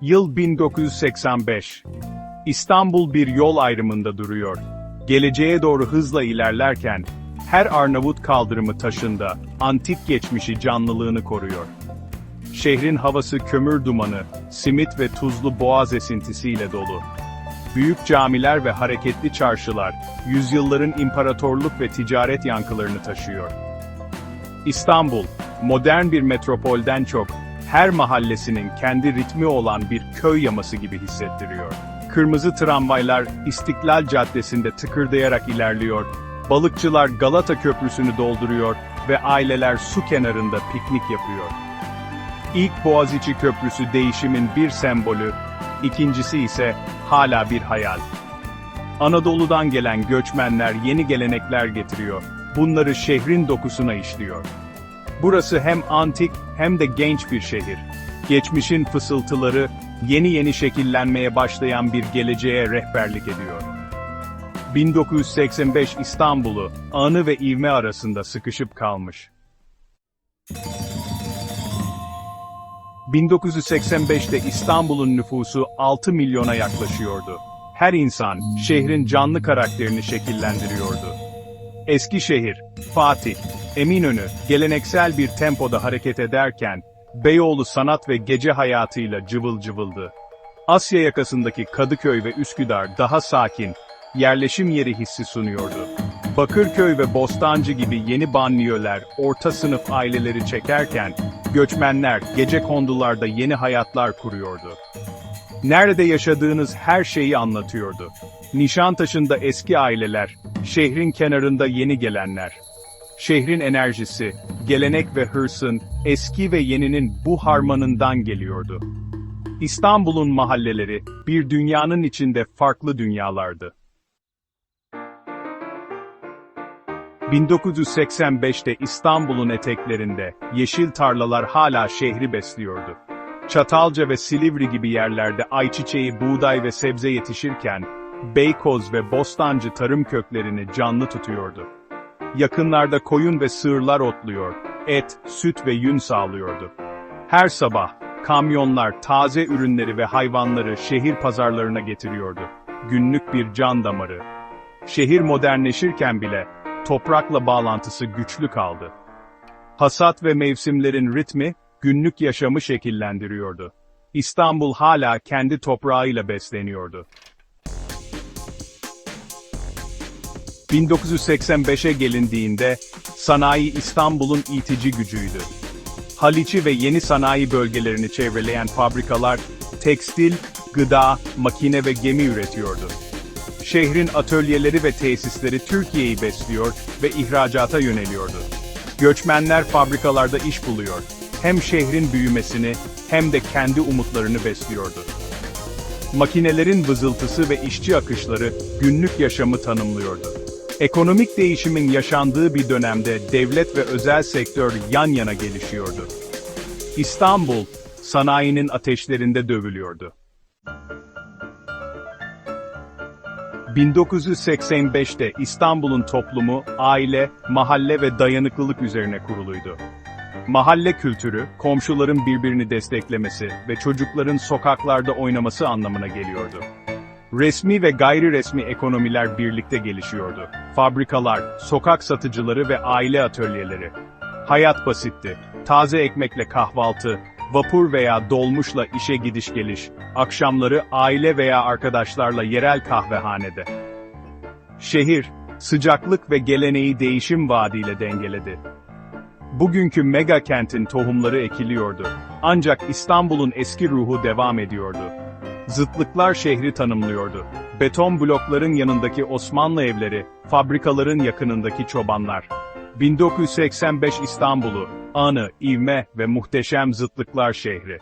Yıl 1985. İstanbul bir yol ayrımında duruyor. Geleceğe doğru hızla ilerlerken, her Arnavut kaldırımı taşında, antik geçmişi canlılığını koruyor. Şehrin havası kömür dumanı, simit ve tuzlu boğaz esintisiyle dolu. Büyük camiler ve hareketli çarşılar, yüzyılların imparatorluk ve ticaret yankılarını taşıyor. İstanbul, modern bir metropolden çok, her mahallesinin kendi ritmi olan bir köy yaması gibi hissettiriyor. Kırmızı tramvaylar İstiklal Caddesi'nde tıkırdayarak ilerliyor, balıkçılar Galata Köprüsü'nü dolduruyor ve aileler su kenarında piknik yapıyor. İlk Boğaziçi Köprüsü değişimin bir sembolü, ikincisi ise hala bir hayal. Anadolu'dan gelen göçmenler yeni gelenekler getiriyor. Bunları şehrin dokusuna işliyor. Burası hem antik hem de genç bir şehir. Geçmişin fısıltıları yeni yeni şekillenmeye başlayan bir geleceğe rehberlik ediyor. 1985 İstanbul'u anı ve ivme arasında sıkışıp kalmış. 1985'te İstanbul'un nüfusu 6 milyona yaklaşıyordu. Her insan, şehrin canlı karakterini şekillendiriyordu. Eskişehir, Fatih, Eminönü, geleneksel bir tempoda hareket ederken, Beyoğlu sanat ve gece hayatıyla cıvıl cıvıldı. Asya yakasındaki Kadıköy ve Üsküdar daha sakin, yerleşim yeri hissi sunuyordu. Bakırköy ve Bostancı gibi yeni banliyöler orta sınıf aileleri çekerken, göçmenler gece kondularda yeni hayatlar kuruyordu. Nerede yaşadığınız her şeyi anlatıyordu. Nişantaşı'nda eski aileler, şehrin kenarında yeni gelenler. Şehrin enerjisi, gelenek ve hırsın, eski ve yeninin bu harmanından geliyordu. İstanbul'un mahalleleri, bir dünyanın içinde farklı dünyalardı. 1985'te İstanbul'un eteklerinde, yeşil tarlalar hala şehri besliyordu. Çatalca ve Silivri gibi yerlerde ayçiçeği, buğday ve sebze yetişirken, Beykoz ve Bostancı tarım köklerini canlı tutuyordu. Yakınlarda koyun ve sığırlar otluyor, et, süt ve yün sağlıyordu. Her sabah, kamyonlar taze ürünleri ve hayvanları şehir pazarlarına getiriyordu. Günlük bir can damarı. Şehir modernleşirken bile, toprakla bağlantısı güçlü kaldı. Hasat ve mevsimlerin ritmi, günlük yaşamı şekillendiriyordu. İstanbul hala kendi toprağıyla besleniyordu. 1985'e gelindiğinde, sanayi İstanbul'un itici gücüydü. Haliç'i ve yeni sanayi bölgelerini çevreleyen fabrikalar, tekstil, gıda, makine ve gemi üretiyordu. Şehrin atölyeleri ve tesisleri Türkiye'yi besliyor ve ihracata yöneliyordu. Göçmenler fabrikalarda iş buluyor. Hem şehrin büyümesini hem de kendi umutlarını besliyordu. Makinelerin vızıltısı ve işçi akışları günlük yaşamı tanımlıyordu. Ekonomik değişimin yaşandığı bir dönemde devlet ve özel sektör yan yana gelişiyordu. İstanbul, sanayinin ateşlerinde dövülüyordu. 1985'te İstanbul'un toplumu, aile, mahalle ve dayanıklılık üzerine kuruluydu. Mahalle kültürü, komşuların birbirini desteklemesi ve çocukların sokaklarda oynaması anlamına geliyordu. Resmi ve gayri resmi ekonomiler birlikte gelişiyordu. Fabrikalar, sokak satıcıları ve aile atölyeleri. Hayat basitti. Taze ekmekle kahvaltı, vapur veya dolmuşla işe gidiş geliş, akşamları aile veya arkadaşlarla yerel kahvehanede. Şehir, sıcaklık ve geleneği değişim vaadiyle dengeledi. Bugünkü mega kentin tohumları ekiliyordu. Ancak İstanbul'un eski ruhu devam ediyordu. Zıtlıklar şehri tanımlıyordu. Beton blokların yanındaki Osmanlı evleri, fabrikaların yakınındaki çobanlar. 1985 İstanbul'u, anı, ivme ve muhteşem zıtlıklar şehri.